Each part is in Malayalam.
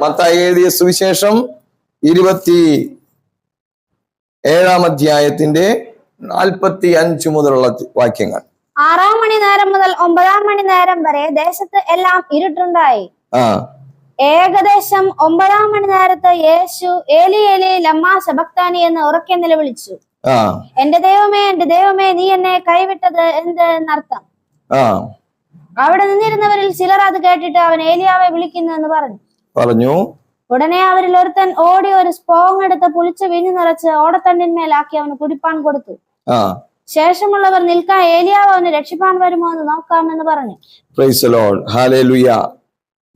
മത്തായി എഴുതിയ സുവിശേഷം ഇരുപത്തി ഏഴാം അധ്യായത്തിന്റെ നാൽപ്പത്തി അഞ്ച് മുതലുള്ള വാക്യങ്ങൾ. ആറാം മണി നേരം മുതൽ ഒമ്പതാം മണി നേരം വരെ ദേശത്ത് എല്ലാം ഇരുട്ടുണ്ടായി. ആ. ഏകദേശം ഒമ്പതാം മണി നേരത്ത് യേശു ഏലി ഏലി ലമ്മ ശബക്താനി എന്ന് ഉറക്കെ നിലവിളിച്ചു. ആ. എന്റെ ദൈവമേ എന്റെ ദൈവമേ നീ എന്നെ കൈവിട്ടത് എന്ത് എന്നർത്ഥം? ആ. അവിടെ നിന്നിരുന്നവരിൽ ചിലർ അത് കേട്ടിട്ട് അവൻ ഏലിയാവെ വിളിക്കുന്നു എന്ന് പറഞ്ഞു. പറഞ്ഞു. ഉടനെ അവരിൽ ഒരുത്തൻ ഓടി ഒരു സ്പോങ് എടുത്ത് പുളിച്ച് വിഞ്ഞു നിറച്ച് ഓടത്തണ്ടിന്മേലാക്കി അവന് കുടിപ്പാൻ കൊടുത്തു. ആ. ശേഷമുള്ളവർ നിൽക്കാൻ ഏലിയാവ് അവന് രക്ഷിപ്പാൻ വരുമോ എന്ന് നോക്കാമെന്ന് പറഞ്ഞു. പ്രൈസ് ലോഡ് ഹാലേലുയ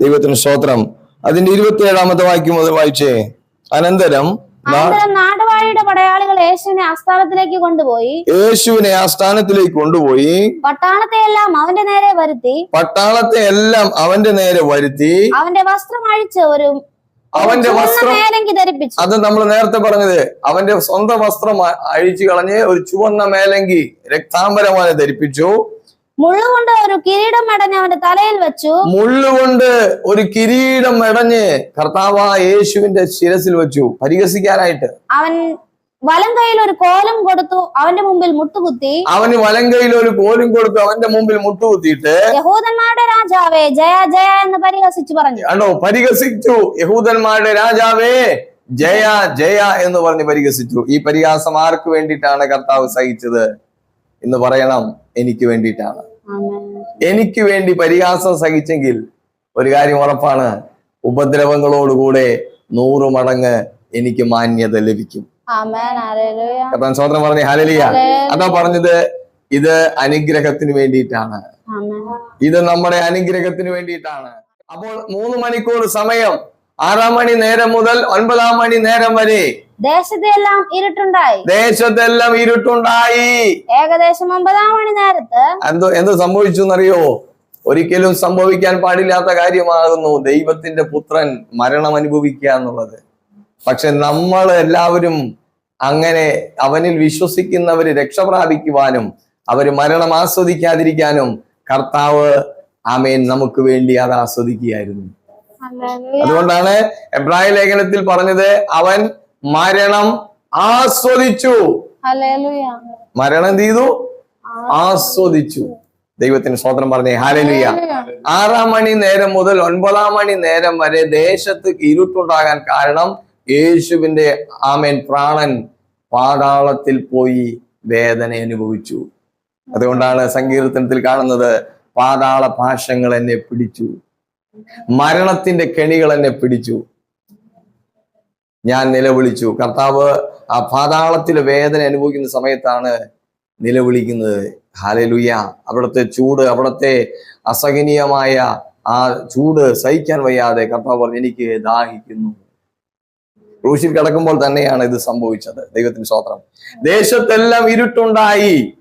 ദൈവത്തിന് സ്തോത്രം. അതിന്റെ ഇരുപത്തി ഏഴാമത്തെ വായിക്കും അത് വായിച്ചേ. അനന്തരം അനന്തരം നാടുവാഴിയുടെ പടയാളികൾ യേശുവിനെ ആസ്ഥാനത്തിലേക്ക് കൊണ്ടുപോയി. യേശുവിനെ ആ സ്ഥാനത്തിലേക്ക് കൊണ്ടുപോയി. പട്ടാളത്തെ എല്ലാം അവന്റെ നേരെ വരുത്തി. പട്ടാളത്തെ എല്ലാം അവന്റെ നേരെ വരുത്തി. അവന്റെ വസ്ത്രം അഴിച്ച് ഒരു അവന്റെ വസ്ത്രം അത് നമ്മൾ നേരത്തെ പറഞ്ഞത്. അവന്റെ സ്വന്തം വസ്ത്രം അഴിച്ചു കളഞ്ഞ് ഒരു ചുവന്ന മേലങ്കി രക്താംബരമായി ധരിപ്പിച്ചു. മുള്ളുകൊണ്ട് ഒരു കിരീടം മടഞ്ഞ് അവന്റെ തലയിൽ വെച്ചു. മുള്ളുകൊണ്ട് ഒരു കിരീടം മെടഞ്ഞ് കർത്താവായ യേശുവിന്റെ ശിരസിൽ വെച്ചു. പരിഹസിക്കാനായിട്ട്. അവൻ വലം കയ്യിൽ ഒരു കോലം കൊടുത്തു അവന്റെ മുമ്പിൽ മുട്ടുകുത്തി. അവന് വലം കയ്യിൽ ഒരു കോലും കൊടുത്തു അവന്റെ മുമ്പിൽ മുട്ടുകുത്തിയിട്ട് യഹൂദന്മാരുടെ രാജാവേ ജയ ജയ എന്ന് പരിഹസിച്ചു പറഞ്ഞു. ആണോ പരിഹസിച്ചു. യഹൂദന്മാരുടെ രാജാവേ ജയ ജയ എന്ന് പറഞ്ഞ് പരിഹസിച്ചു. ഈ പരിഹാസം ആർക്ക് വേണ്ടിയിട്ടാണ് കർത്താവ് സഹിച്ചത്? എന്ന് പറയണം എനിക്ക് വേണ്ടിയിട്ടാണ്. എനിക്ക് വേണ്ടി പരിഹാസം സഹിച്ചെങ്കിൽ ഒരു കാര്യം ഉറപ്പാണ് ഉപദ്രവങ്ങളോടുകൂടെ നൂറ് മടങ്ങ് എനിക്ക് മാന്യത ലഭിക്കും. കർത്താൻ സ്വതന്ത്രം പറഞ്ഞ ഹലലിയ അതാ പറഞ്ഞത് ഇത് അനുഗ്രഹത്തിന് വേണ്ടിയിട്ടാണ്. ഇത് നമ്മുടെ അനുഗ്രഹത്തിന് വേണ്ടിയിട്ടാണ്. അപ്പോൾ മൂന്ന് മണിക്കൂർ സമയം ആറാം മണി നേരം മുതൽ ഒൻപതാം മണി നേരം വരെ ദേശത്തെല്ലാം ഇരുട്ടുണ്ടായി. ദേശത്തെല്ലാം ഇരുട്ടുണ്ടായി. ഏകദേശം ഒമ്പതാം മണി നേരത്ത് എന്തോ എന്ത് സംഭവിച്ചു എന്നറിയോ? ഒരിക്കലും സംഭവിക്കാൻ പാടില്ലാത്ത കാര്യമാകുന്നു. ദൈവത്തിന്റെ പുത്രൻ മരണം അനുഭവിക്കുക എന്നുള്ളത്. പക്ഷെ നമ്മൾ എല്ലാവരും അങ്ങനെ അവനിൽ വിശ്വസിക്കുന്നവര് രക്ഷ പ്രാപിക്കുവാനും അവർ മരണം ആസ്വദിക്കാതിരിക്കാനും കർത്താവ് ആമേൻ നമുക്ക് വേണ്ടി അത് ആസ്വദിക്കുകയായിരുന്നു. അതുകൊണ്ടാണ് എബ്രാഹിം ലേഖനത്തിൽ പറഞ്ഞത് അവൻ മരണം ആസ്വദിച്ചു. മരണം എന്ത് ചെയ്തു? ആസ്വദിച്ചു. ദൈവത്തിന് സ്വതന്ത്രം പറഞ്ഞേ ഹാലലിയ ആറാം മണി നേരം മുതൽ ഒൻപതാം മണി നേരം വരെ ദേശത്ത് ഇരുട്ടുണ്ടാകാൻ കാരണം യേശുവിന്റെ ആമേൻ പ്രാണൻ പാതാളത്തിൽ പോയി വേദന അനുഭവിച്ചു. അതുകൊണ്ടാണ് സങ്കീർത്തനത്തിൽ കാണുന്നത് പാതാള പാശങ്ങൾ എന്നെ പിടിച്ചു. മരണത്തിന്റെ കെണികൾ എന്നെ പിടിച്ചു. ഞാൻ നിലവിളിച്ചു. കർത്താവ് ആ പാതാളത്തിലെ വേദന അനുഭവിക്കുന്ന സമയത്താണ് നിലവിളിക്കുന്നത്. ഹാലലുയ അവിടുത്തെ ചൂട് അവിടുത്തെ അസഹനീയമായ ആ ചൂട് സഹിക്കാൻ വയ്യാതെ കർത്താവ് പറഞ്ഞു എനിക്ക് ദാഹിക്കുന്നു. ക്രൂശിൽ കിടക്കുമ്പോൾ തന്നെയാണ് ഇത് സംഭവിച്ചത്. ദൈവത്തിന് സ്വത്രം ദേശത്തെല്ലാം ഇരുട്ടുണ്ടായി.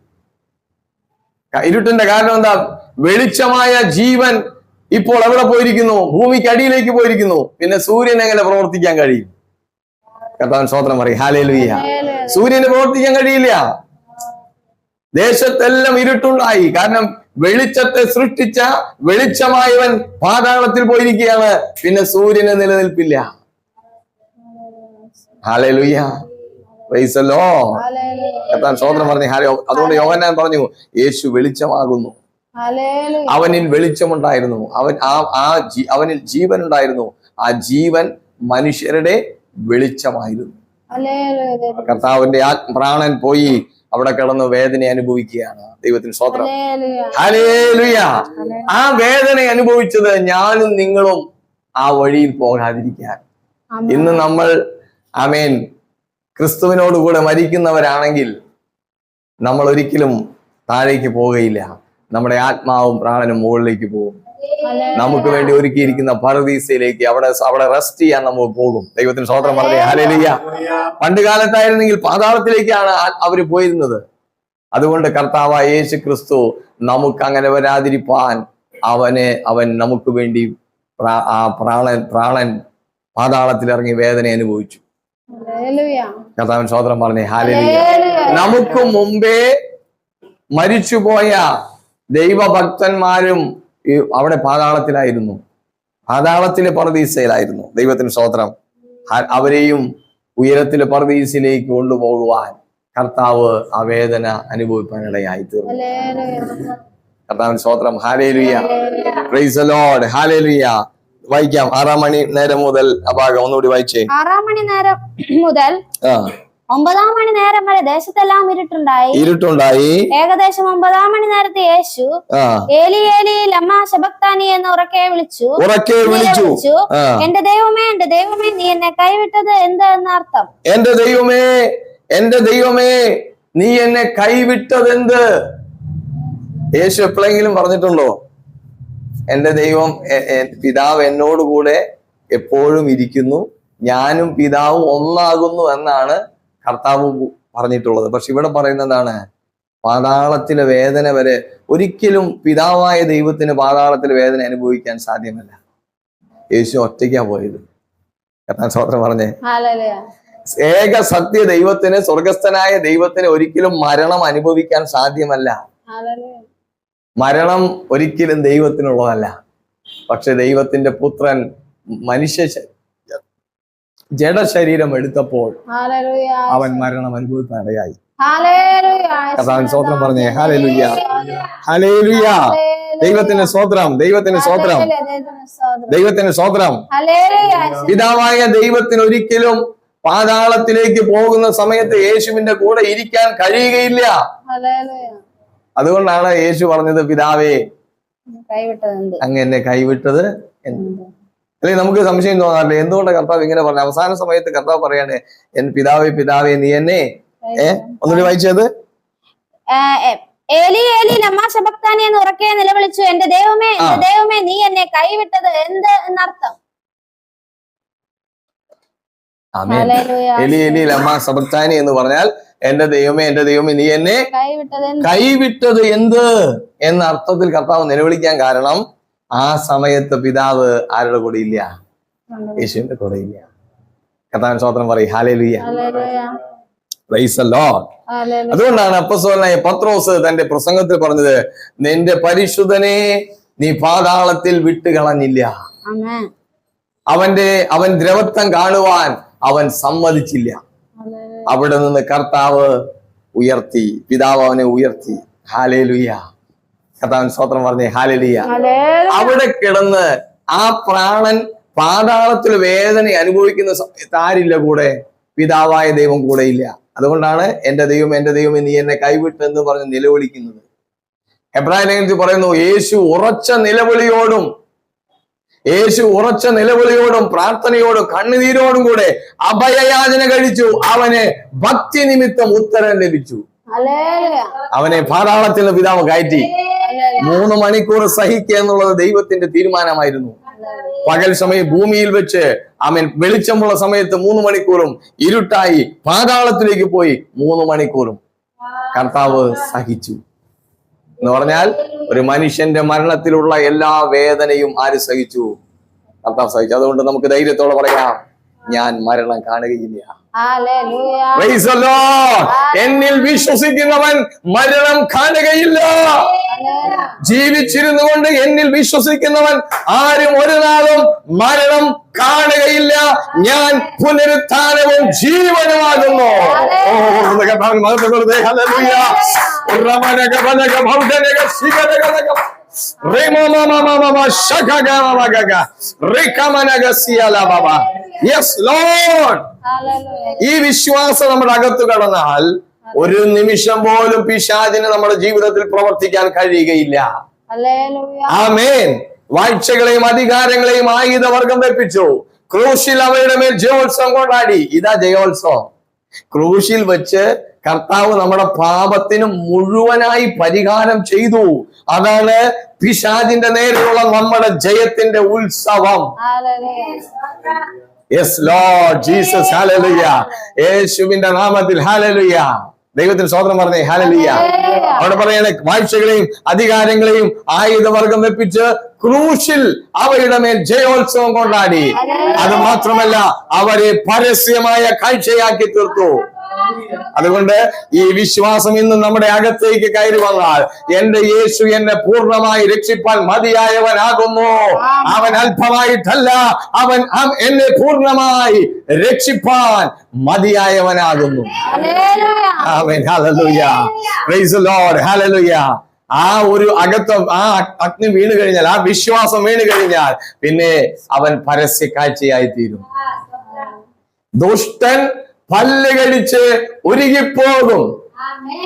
ഇരുട്ടിന്റെ കാരണം എന്താ? വെളിച്ചമായ ജീവൻ ഇപ്പോൾ എവിടെ പോയിരിക്കുന്നു ഭൂമിക്ക് അടിയിലേക്ക് പോയിരിക്കുന്നു. പിന്നെ സൂര്യൻ എങ്ങനെ പ്രവർത്തിക്കാൻ കഴിയും? കർത്താവൻ സ്വോത്രം പറയും. ഹാലേലുയ്യ സൂര്യന് പ്രവർത്തിക്കാൻ കഴിയില്ല. ദേശത്തെല്ലാം ഇരുട്ടുണ്ടായി. കാരണം വെളിച്ചത്തെ സൃഷ്ടിച്ച വെളിച്ചമായവൻ പാതാളത്തിൽ പോയിരിക്കുകയാണ്. പിന്നെ സൂര്യന് നിലനിൽപ്പില്ല. ഹാലേലുയ്യ പ്രൈസല്ലോ എത്താൻ സ്വോത്രം പറഞ്ഞു. ഹാലോ അതുകൊണ്ട് യോഹന്നാൻ പറഞ്ഞു യേശു വെളിച്ചമാകുന്നു. അവനിൽ വെളിച്ചമുണ്ടായിരുന്നു അവൻ ആ ആ അവനിൽ ജീവൻ ഉണ്ടായിരുന്നു. ആ ജീവൻ മനുഷ്യരുടെ വെളിച്ചമായിരുന്നു. കർത്താവിന്റെ ആ പ്രാണൻ പോയി അവിടെ കിടന്ന് വേദന അനുഭവിക്കുകയാണ്. ദൈവത്തിന് സ്വത്രം ഹല്ലേലൂയ. ആ വേദന അനുഭവിച്ചത് ഞാനും നിങ്ങളും ആ വഴിയിൽ പോകാതിരിക്കാൻ. ഇന്ന് നമ്മൾ അമേൻ ക്രിസ്തുവിനോടുകൂടെ മരിക്കുന്നവരാണെങ്കിൽ നമ്മൾ ഒരിക്കലും താഴേക്ക് പോവുകയില്ല. നമ്മുടെ ആത്മാവും പ്രാണനും മുകളിലേക്ക് പോകും. നമുക്ക് വേണ്ടി ഒരുക്കിയിരിക്കുന്ന പരദീസയിലേക്ക് അവിടെ അവിടെ റെസ്റ്റ് ചെയ്യാൻ നമ്മൾ പോകും. ദൈവത്തിന് സ്വതന്ത്രം പറഞ്ഞേ. ഹലലിയ പണ്ട് കാലത്തായിരുന്നെങ്കിൽ പാതാളത്തിലേക്കാണ് അവർ അവർ പോയിരുന്നത്. അതുകൊണ്ട് കർത്താവ് യേശു ക്രിസ്തു നമുക്ക് അങ്ങനെ വരാതിരിപ്പാൻ അവനെ അവൻ നമുക്ക് വേണ്ടി ആ പ്രാണൻ പ്രാണൻ പാതാളത്തിൽ ഇറങ്ങി വേദന അനുഭവിച്ചു. കർത്താവൻ സ്വതന്ത്രം പറഞ്ഞേ. ഹാലലിയ നമുക്ക് മുമ്പേ മരിച്ചുപോയ ദൈവഭക്തന്മാരും ഈ അവിടെ പാതാളത്തിലായിരുന്നു. പാതാളത്തിലെ പർദീസയിലായിരുന്നു. ദൈവത്തിന് സ്തോത്രം. അവരെയും ഉയരത്തിലെ പർദീസിലേക്ക് കൊണ്ടുപോകുവാൻ കർത്താവ് ആ വേദന അനുഭവിക്കാനിടയായി തീർന്നു കർത്താവിന് സ്തോത്രം. ഹാലേലുയ പ്രൈസ് ലോഡ് ഹാലേലുയ വായിക്കാം. ആറാം മണി നേരം മുതൽ. ആ ഭാഗം ഒന്നുകൂടി വായിച്ചേ. ആറാം മണി നേരം മുതൽ ആ. ഒമ്പതാം മണി നേരം വരെ ദേശത്തെല്ലാം ഇരുട്ടുണ്ടായി. ഇരുട്ടുണ്ടായി. ഏകദേശം ഒമ്പതാം മണി നേരത്തെ യേശു ഏലി ഏലി ലമ്മ ശബക്താനി എന്ന് ഉറക്കെ വിളിച്ചു. ഉറക്കെ വിളിച്ചു. എന്റെ ദൈവമേ എന്റെ ദൈവമേ നീ എന്നെ കൈവിട്ടത് എന്ത് എന്നർത്ഥം? എന്റെ ദൈവമേ എന്റെ ദൈവമേ നീ എന്നെ കൈവിട്ടത് എന്ത്? യേശു എപ്പോഴെങ്കിലും പറഞ്ഞിട്ടുണ്ടോ? എന്റെ ദൈവം പിതാവ് എന്നോട് കൂടെ എപ്പോഴും ഇരിക്കുന്നു. ഞാനും പിതാവും ഒന്നാകുന്നു എന്നാണ് കർത്താവ് പറഞ്ഞിട്ടുള്ളത്. പക്ഷെ ഇവിടെ പറയുന്നതാണ് പാതാളത്തിലെ വേദന വരെ ഒരിക്കലും പിതാവായ ദൈവത്തിന് പാതാളത്തിലെ വേദന അനുഭവിക്കാൻ സാധ്യമല്ല. യേശു ഒറ്റയ്ക്കാ പോയത്. കർത്താൻ സ്വതന്ത്രം പറഞ്ഞേ. ഏക സത്യ ദൈവത്തിന് സ്വർഗസ്ഥനായ ദൈവത്തിന് ഒരിക്കലും മരണം അനുഭവിക്കാൻ സാധ്യമല്ല. മരണം ഒരിക്കലും ദൈവത്തിനുള്ളതല്ല. പക്ഷെ ദൈവത്തിന്റെ പുത്രൻ മനുഷ്യ ജഡശരീരം എടുത്തപ്പോൾ. അവൻ മരണം അനുഭവിക്കാനിടയായി. കർത്താവിന് സ്തോത്രം പറഞ്ഞേ ഹലേലുയ്യ ഹലേലുയ്യ ദൈവത്തിന് സ്തോത്രം ദൈവത്തിന് സ്വോത്രം. ദൈവത്തിന് ഹല്ലേലൂയ. പിതാവായ ദൈവത്തിന് ഒരിക്കലും പാതാളത്തിലേക്ക് പോകുന്ന സമയത്ത് യേശുവിന്റെ കൂടെ ഇരിക്കാൻ കഴിയുകയില്ല. അതുകൊണ്ടാണ് യേശു പറഞ്ഞത് പിതാവേ അങ്ങ് എന്നെ കൈവിട്ടത് എന്ന്. അല്ലെങ്കിൽ നമുക്ക് സംശയം തോന്നാറില്ല? എന്തുകൊണ്ട് കർത്താവ് ഇങ്ങനെ പറഞ്ഞു? അവസാന സമയത്ത് കർത്താവ് പറയാണ് എൻ പിതാവേ പിതാവേ നീ എന്നെ ഏ ഒന്നുകൂടി വായിച്ചത് ആ, എ, ഏലി ഏലി ലമ്മ ശബക്താനി എന്ന് ഉറക്കെ നിലവിളിച്ചു എന്റെ ദൈവമേ എന്റെ ദൈവമേ നീ എന്നെ കൈവിട്ടത് എന്ത് എന്നർത്ഥം? ആമേൻ. ഹല്ലേലൂയ. എലി എലി ലമ്മ സബക്താനി എന്ന് പറഞ്ഞാൽ എന്റെ ദൈവമേ എന്റെ ദൈവമേ നീ എന്നെ കൈവിട്ടത് എന്ത്? എന്ന അർത്ഥത്തിൽ കർത്താവ് നിലവിളിക്കാൻ കാരണം ആ സമയത്ത് പിതാവ് ആരുടെ കൂടെ ഇല്ല? യേശുവിന്റെ കൂടെ ഇല്ല. കഥാൻ സ്വാത്രം പറയും. പ്രൈസ് അതുകൊണ്ടാണ് അപ്പസോലായ പത്രോസ് തന്റെ പ്രസംഗത്തിൽ പറഞ്ഞത് നിന്റെ പരിശുദ്ധനെ നീ പാതാളത്തിൽ വിട്ടുകളഞ്ഞില്ല കളഞ്ഞില്ല. അവന്റെ അവൻ ദ്രവത്വം കാണുവാൻ അവൻ സമ്മതിച്ചില്ല. അവിടെ നിന്ന് കർത്താവ് ഉയർത്തി പിതാവ് അവനെ ഉയർത്തി. ഹാലേലുയ്യ കർത്താവൻ സ്തോത്രം പറഞ്ഞേ ഹാലലിയ. അവിടെ കിടന്ന് ആ പ്രാണൻ പാതാളത്തിൽ വേദന അനുഭവിക്കുന്ന സമയത്ത് ആരില്ല കൂടെ പിതാവായ ദൈവം കൂടെ ഇല്ല അതുകൊണ്ടാണ് എന്റെ ദൈവം എന്റെ ദൈവം നീ എന്നെ കൈവിട്ടെന്ന് പറഞ്ഞ് നിലവിളിക്കുന്നത് എബ്രാഹിം പറയുന്നു യേശു ഉറച്ച നിലവിളിയോടും യേശു ഉറച്ച നിലവിളിയോടും പ്രാർത്ഥനയോടും കണ്ണുനീരോടും കൂടെ അഭയയാചന കഴിച്ചു അവന് ഭക്തി നിമിത്തം ഉത്തരം ലഭിച്ചു. അവനെ പാതാളത്തിൽ നിന്ന് പിതാവ് കയറ്റി. മൂന്ന് മണിക്കൂർ സഹിക്കുക എന്നുള്ളത് ദൈവത്തിന്റെ തീരുമാനമായിരുന്നു. പകൽ സമയം ഭൂമിയിൽ വെച്ച് അവൻ വെളിച്ചമുള്ള സമയത്ത് മൂന്ന് മണിക്കൂറും ഇരുട്ടായി പാതാളത്തിലേക്ക് പോയി മൂന്ന് മണിക്കൂറും കർത്താവ് സഹിച്ചു. എന്ന് പറഞ്ഞാൽ ഒരു മനുഷ്യന്റെ മരണത്തിലുള്ള എല്ലാ വേദനയും ആര് സഹിച്ചു? കർത്താവ് സഹിച്ചു. അതുകൊണ്ട് നമുക്ക് ധൈര്യത്തോടെ പറയാം. ഞാൻ മരണം കാണുകയില്ല. എന്നിൽ വിശ്വസിക്കുന്നവൻ മരണം കാണുകയില്ല. ജീവിച്ചിരുന്നു കൊണ്ട് എന്നിൽ വിശ്വസിക്കുന്നവൻ ആരും ഒരു നാളും മരണം കാണുകയില്ല. ഞാൻ പുനരുത്ഥാനവും ജീവനുമാകുന്നു. ഓ, ഈ വിശ്വാസം നമ്മുടെ അകത്ത് കടന്നാൽ ഒരു നിമിഷം പോലും പിശാചിന് നമ്മുടെ ജീവിതത്തിൽ പ്രവർത്തിക്കാൻ കഴിയുകയില്ല. ആമേൻ. വാഴ്ചകളെയും അധികാരങ്ങളെയും ആയുധവർഗം വെപ്പിച്ചു. ക്രൂശിൽ അവയുടെ മേൽ ജയോത്സവം കൊണ്ടാടി. ഇതാ ജയോത്സവം. ക്രൂശിൽ വെച്ച് കർത്താവ് നമ്മുടെ പാപത്തിന് മുഴുവനായി പരിഹാരം ചെയ്തു. അതാണ് പിശാദിന്റെ നേരെയുള്ള നമ്മുടെ ജയത്തിന്റെ ഉത്സവം. യെസ് ലോ ജീസസ് ഹാലലുയ യേശുവിന്റെ നാമത്തിൽ ഹാലലുയ ദൈവത്തിന് സ്വതന്ത്രം പറഞ്ഞേ ഹാലലിയ അവിടെ പറയണേ വാഴ്ചകളെയും അധികാരങ്ങളെയും ആയുധവർഗം വെപ്പിച്ച് ക്രൂശിൽ അവരുടെ മേൽ ജയോത്സവം കൊണ്ടാടി. അത് മാത്രമല്ല അവരെ പരസ്യമായ കാഴ്ചയാക്കി തീർത്തു. അതുകൊണ്ട് ഈ വിശ്വാസം ഇന്ന് നമ്മുടെ അകത്തേക്ക് കയറി വന്നാൽ എന്റെ യേശു എന്നെ പൂർണമായി രക്ഷിപ്പാൻ മതിയായവനാകുന്നു. അവൻ അല്പമായിട്ടല്ല അവൻ അവൻ എന്നെ പൂർണമായി രക്ഷിപ്പാൻ മതിയായവനാകുന്നു. പ്രൈസ് ദി ലോർഡ് ഹല്ലേലൂയ. ആ ഒരു അകത്വം ആ അഗ്നി വീണ് കഴിഞ്ഞാൽ ആ വിശ്വാസം വീണ് കഴിഞ്ഞാൽ പിന്നെ അവൻ പരസ്യ കാഴ്ചയായി തീരും ദുഷ്ടൻ പല്ല് കടിച്ച് ഉരുകിപ്പോകും.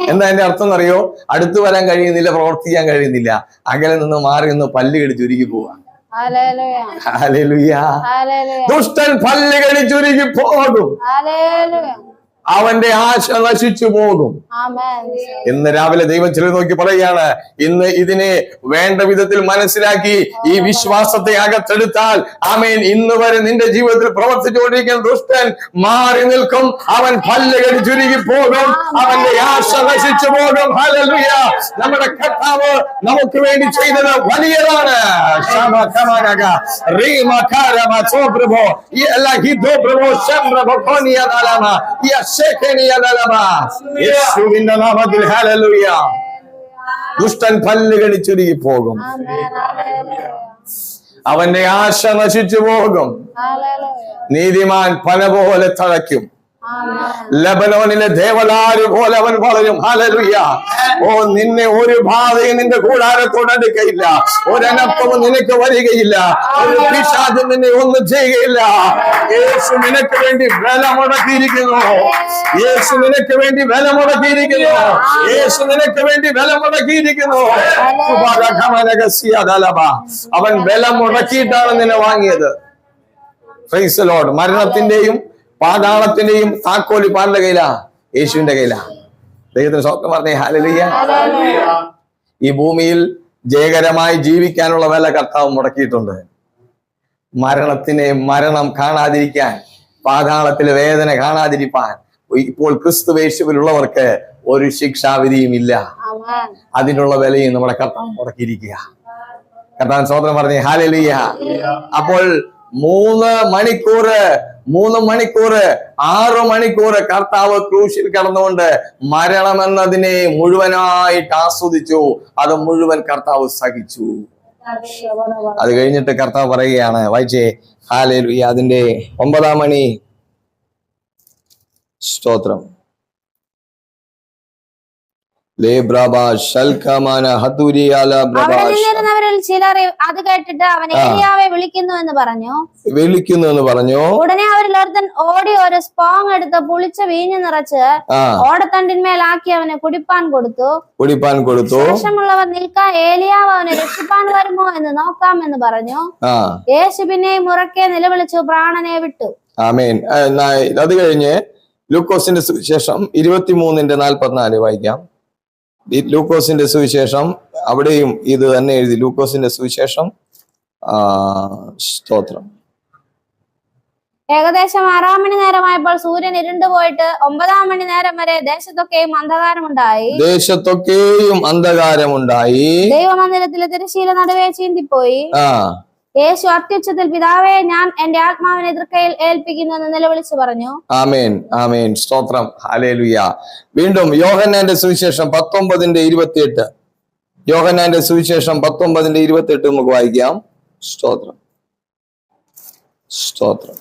എന്താ അതിന്റെ അർത്ഥം എന്നറിയോ? അടുത്തു വരാൻ കഴിയുന്നില്ല പ്രവർത്തിക്കാൻ കഴിയുന്നില്ല. അകലെ നിന്ന് മാറി നിന്ന് പല്ല് കടിച്ച് ഉരുകി പോവാ. ദുഷ്ടൻ പല്ല് കടിച്ചുരുകി പോകും. അവന്റെ ആശ നശിച്ചു പോകും. ഇന്ന് രാവിലെ ദൈവം ചില നോക്കി പറയുകയാണ് ഇന്ന് ഇതിനെ വേണ്ട വിധത്തിൽ മനസ്സിലാക്കി ഈ വിശ്വാസത്തെ അകത്തെടുത്താൽ ആമേൻ ഇന്ന് വരെ നിന്റെ ജീവിതത്തിൽ പ്രവർത്തിച്ചുകൊണ്ടിരിക്കുന്ന ദുഷ്ടൻ മാറി നിൽക്കും അവൻ പല്ലുകൾ ചുരുങ്ങി പോകും അവന്റെ ആശ നശിച്ചു പോകും. നമ്മുടെ കർത്താവ് നമുക്ക് വേണ്ടി ചെയ്തത് വലിയതാണ്. ഈ എല്ലാ ഹിതോ പ്രഭോ കോനിയ ഈ യേശുവിന്റെ നാമത്തിൽ ഹാലലുയ ദുഷ്ടൻ പല്ല് കടിച്ചുരുകി പോകും. അവന്റെ ആശ നശിച്ചു പോകും. നീതിമാൻ പല പോലെ തഴയ്ക്കും. ലബനോനിലെ ദേവലാര് പോലെ അവൻ വളരും. ഹലലുയ ഓ നിന്നെ ഒരു ബാധയും നിന്റെ കൂടാരത്തോട് അടുക്കയില്ല. ഒരനക്കവും നിനക്ക് വരികയില്ല. ഒരു പിശാചും നിന്നെ ഒന്നും ചെയ്യുകയില്ല. യേശു നിനക്ക് വേണ്ടി വില മുടക്കിയിരിക്കുന്നു യേശു നിനക്ക് വേണ്ടി വില മുടക്കിയിരിക്കുന്നു യേശു നിനക്ക് വേണ്ടി വില മുടക്കിയിരിക്കുന്നു. അവൻ വില മുടക്കിയിട്ടാണ് നിന്നെ വാങ്ങിയത്. മരണത്തിന്റെയും പാതാളത്തിന്റെയും താക്കോലി പാലിന്റെ കയ്യിലാ? യേശുവിന്റെ കയ്യിലാ. ദൈവത്തിന് സ്വപ്നം പറഞ്ഞേ ഹാലലിയ ഈ ഭൂമിയിൽ ജയകരമായി ജീവിക്കാനുള്ള വില കർത്താവ് മുടക്കിയിട്ടുണ്ട്. മരണത്തിനെ മരണം കാണാതിരിക്കാൻ പാതാളത്തിലെ വേദന കാണാതിരിക്കാൻ ഇപ്പോൾ ക്രിസ്തു വേശുവിലുള്ളവർക്ക് ഒരു ശിക്ഷാവിധിയും ഇല്ല. അതിനുള്ള വിലയും നമ്മുടെ കർത്താവ് മുടക്കിയിരിക്കുക. കർത്താൻ സ്വപ്നം പറഞ്ഞേ ഹാലലിയ അപ്പോൾ മൂന്ന് മണിക്കൂർ മൂന്ന് മണിക്കൂർ ആറ് മണിക്കൂർ കർത്താവ് ക്രൂശിൽ കടന്നുകൊണ്ട് മരണമെന്നതിനെ മുഴുവനായിട്ട് ആസ്വദിച്ചു. അത് മുഴുവൻ കർത്താവ് സഹിച്ചു. അത് കഴിഞ്ഞിട്ട് കർത്താവ് പറയുകയാണ് വായിച്ചേ ഹാലേ അതിന്റെ ഒമ്പതാം മണി സ്തോത്രം. നിന്നിരുന്നവരിൽ ചിലർ അത് കേട്ടിട്ട് അവൻ ആ. ഏലിയാവെ വിളിക്കുന്നു എന്ന് പറഞ്ഞു. വിളിക്കുന്നു എന്ന് പറഞ്ഞു. ഉടനെ അവരിൽ ഒരുത്തൻ ഓടി ഒരു സ്പോങ് എടുത്ത് പുളിച്ച വീഞ്ഞു നിറച്ച് ഓടത്തണ്ടിന്മേലാക്കി അവന് കുടിപ്പാൻ കൊടുത്തു. കുടിപ്പാൻ കൊടുത്തു. ശേഷമുള്ളവർ നിൽക്കാൻ ഏലിയാവ് അവനെ രക്ഷിപ്പാൻ വരുമോ എന്ന് നോക്കാം എന്ന് പറഞ്ഞു. യേശു പിന്നെയും മുറക്കെ നിലവിളിച്ചു പ്രാണനെ വിട്ടു. ആമേൻ. അത് കഴിഞ്ഞ് ലൂക്കോസിന്റെ ശേഷം ഇരുപത്തിമൂന്നിന്റെ നാൽപ്പത്തിനാല് വായിക്കാം. ഈ ലൂക്കോസിന്റെ സുവിശേഷം അവിടെയും ഇത് തന്നെ എഴുതി. ലൂക്കോസിന്റെ സുവിശേഷം സ്തോത്രം. ഏകദേശം ആറാം മണി നേരമായപ്പോൾ സൂര്യൻ ഇരുണ്ടുപോയിട്ട് ഒമ്പതാം മണി നേരം വരെ ദേശത്തൊക്കെയും അന്ധകാരമുണ്ടായി. ദേശത്തൊക്കെയും അന്ധകാരമുണ്ടായി. ദൈവമന്ദിരത്തിലെ തിരശീല നടുവേ ചീന്തിപ്പോയി. ആ. യേശു അത്യുച്ചത്തിൽ പിതാവേ ഞാൻ എന്റെ ആത്മാവിനെ എതിർക്കയിൽ ഏൽപ്പിക്കുന്നു എന്ന് നിലവിളിച്ചു പറഞ്ഞു. ആമേൻ ആമേൻ. സ്തോത്രം. ഹാലേലുയ വീണ്ടും യോഹന്നാന്റെ സുവിശേഷം പത്തൊമ്പതിന്റെ ഇരുപത്തിയെട്ട്. യോഹന്നാന്റെ സുവിശേഷം പത്തൊമ്പതിന്റെ ഇരുപത്തിയെട്ട് നമുക്ക് വായിക്കാം. സ്തോത്രം. സ്തോത്രം.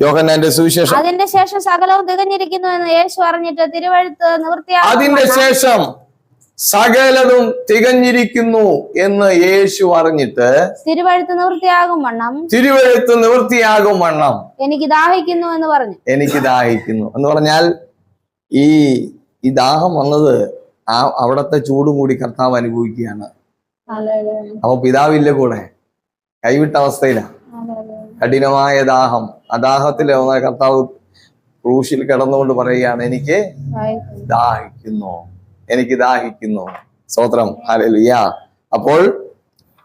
യോഹന്നാന്റെ സുവിശേഷം അതിന്റെ ശേഷം സകലവും തികഞ്ഞിരിക്കുന്നു എന്ന് യേശു അറിഞ്ഞിട്ട് തിരുവഴുത്ത് അതിന്റെ നിവൃത്തിയാക്കി ശേഷം സകലതും തികഞ്ഞിരിക്കുന്നു എന്ന് യേശു അറിഞ്ഞിട്ട് തിരുവഴുത്ത് നിവൃത്തിയാകും വണ്ണം. തിരുവഴുത്ത് നിവൃത്തിയാകും വണ്ണം. എനിക്ക് ദാഹിക്കുന്നു എന്ന് പറഞ്ഞു. എനിക്ക് ദാഹിക്കുന്നു. എന്ന് പറഞ്ഞാൽ ഈ ഈ ദാഹം വന്നത് ആ അവിടത്തെ ചൂടും കൂടി കർത്താവ് അനുഭവിക്കുകയാണ്. അപ്പൊ പിതാവില്ല കൂടെ കൈവിട്ട അവസ്ഥയിലാ. കഠിനമായ ദാഹം. ആ ദാഹത്തിൽ കർത്താവ് ക്രൂശിൽ കിടന്നുകൊണ്ട് പറയുകയാണ് എനിക്ക് ദാഹിക്കുന്നു. എനിക്ക് ദാഹിക്കുന്നു. സ്തോത്രം. ഹല്ലേലൂയ. അപ്പോൾ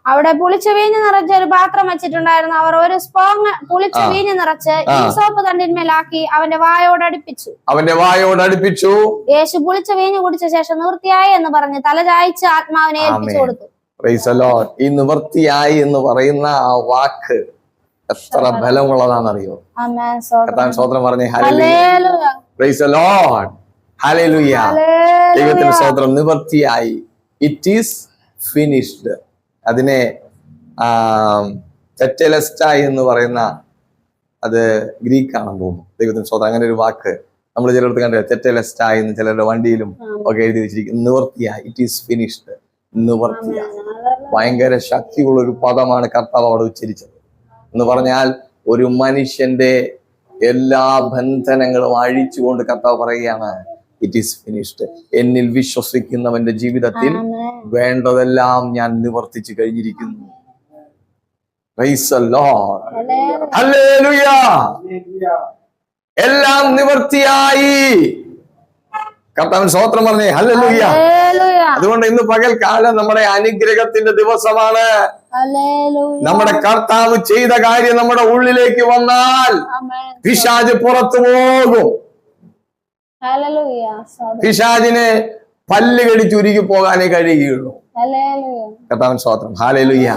അവിടെ പുളിച്ച വീഞ്ഞ് നിറച്ച ഒരു പാത്രം വെച്ചിട്ടുണ്ടായിരുന്നു. അവർ ഒരു സ്പോങ് പുളിച്ച. വീഞ്ഞ് നിറച്ച്. സോപ്പ് തണ്ടിന്മേലാക്കി അവന്റെ വായോട് അടുപ്പിച്ചു. അവന്റെ വായോട് അടുപ്പിച്ചു. യേശു പുളിച്ച വീഞ്ഞ് കുടിച്ച ശേഷം നിവൃത്തിയായി എന്ന് പറഞ്ഞ് തല ചായ്ച്ച് ആത്മാവിനെ ഏൽപ്പിച്ചു കൊടുത്തു. ഈ നിവൃത്തിയായി എന്ന് പറയുന്ന ആ വാക്ക് എത്ര ബലമുള്ളതാണെന്ന് അറിയോ കർത്താൻ. സ്തോത്രം. പറഞ്ഞേ. ദൈവത്തിന് സ്തോത്രം നിവർത്തിയായി. ഇറ്റ് ഈസ് ഫിനിഷ്ഡ് അതിനെ ടെറ്റലസ്റ്റായി എന്ന് പറയുന്ന അത് ഗ്രീക്ക് ആണെന്ന് തോന്നുന്നു. ദൈവത്തിന് സ്തോത്രം. അങ്ങനെ ഒരു വാക്ക് നമ്മൾ ചിലർക്ക് കണ്ടില്ല തെറ്റലസ്റ്റായി എന്ന് ചിലരുടെ വണ്ടിയിലും ഒക്കെ എഴുതി വെച്ചിരിക്കുന്നു. നിവർത്തിയായി. ഇറ്റ് ഈസ് ഫിനിഷ്ഡ് നിവർത്തിയായി. ഭയങ്കര ശക്തിയുള്ള ഒരു പദമാണ് കർത്താവ് അവിടെ ഉച്ചരിച്ചത്. എന്ന് പറഞ്ഞാൽ ഒരു മനുഷ്യന്റെ എല്ലാ ബന്ധനങ്ങളും അഴിച്ചുകൊണ്ട് കർത്താവ് പറയുകയാണ്. ഇറ്റ് ഈസ് ഫിനിഷ്ഡ് എന്നിൽ വിശ്വസിക്കുന്നവന്റെ ജീവിതത്തിൽ വേണ്ടതെല്ലാം ഞാൻ നിവർത്തിച്ചു കഴിഞ്ഞിരിക്കുന്നു. എല്ലാം നിവർത്തിയായി. കർത്താവൻ സ്വോത്രം പറഞ്ഞേ ഹല്ലുയ്യ അതുകൊണ്ട് ഇന്ന് പകൽ കാലം നമ്മുടെ അനുഗ്രഹത്തിന്റെ ദിവസമാണ്. നമ്മുടെ കർത്താവ് ചെയ്ത കാര്യം നമ്മുടെ ഉള്ളിലേക്ക് വന്നാൽ പിശാജ് പുറത്തു പോകും. പിശാജിന് പല്ല് കടിച്ചുരുക്കി പോകാനേ കഴിയുകയുള്ളൂ. കർത്താവൻ സ്വാത്രം ഹാലലുയ്യ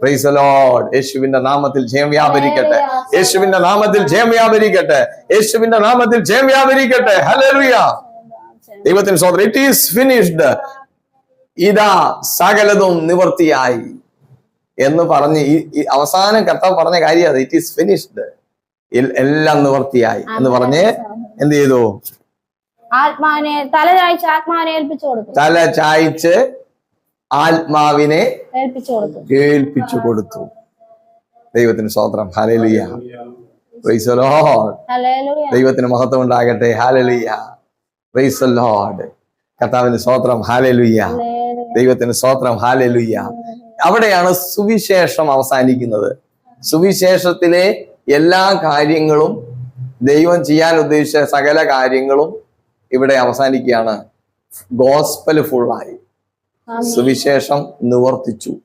പ്രൈസ് ലോഡ് യേശുവിന്റെ നാമത്തിൽ ജയം വ്യാപരിക്കട്ടെ. യേശുവിന്റെ നാമത്തിൽ ജയം വ്യാപരിക്കട്ടെ. യേശുവിന്റെ നാമത്തിൽ ജയം വ്യാപരിക്കട്ടെ. ഹല്ലേലൂയ. ദൈവത്തിന് സ്വാതന്ത്ര്യം ഇറ്റ് ഈസ് ഫിനിഷ്ഡ് ഇതാ സകലതും നിവർത്തിയായി എന്ന് പറഞ്ഞ് ഈ ഈ അവസാനം കർത്താവ് പറഞ്ഞ കാര്യം അത്. ഇറ്റ് ഈസ് ഫിനിഷ്ഡ് എല്ലാം നിവർത്തിയായി എന്ന് പറഞ്ഞ് എന്ത് ചെയ്തു? ആത്മാവിനെ തല ചായ്ച്ച് ആത്മാവിനെ ഏൽപ്പിച്ചു കൊടുക്കും. തല ചായ്ച്ച് ആത്മാവിനെ ഏൽപ്പിച്ചു കൊടുത്തു കേൾപ്പിച്ചു കൊടുത്തു. ദൈവത്തിന് സ്തോത്രം. ഹലലിയ ദൈവത്തിന് മഹത്വം ഉണ്ടാകട്ടെ. ഹാലലുയ്യ പ്രൈസ് ലോഡ് കർത്താവിന് സ്വോത്രം ഹാലലുയ്യ. ദൈവത്തിന് സ്വോത്രം ഹാലലുയ്യ അവിടെയാണ് സുവിശേഷം അവസാനിക്കുന്നത്. സുവിശേഷത്തിലെ എല്ലാ കാര്യങ്ങളും ദൈവം ചെയ്യാൻ ഉദ്ദേശിച്ച സകല കാര്യങ്ങളും ഇവിടെ അവസാനിക്കുകയാണ്. ഗോസ്പൽ ഫുള്ളായി. സുവിശേഷം നിവർത്തിച്ചു.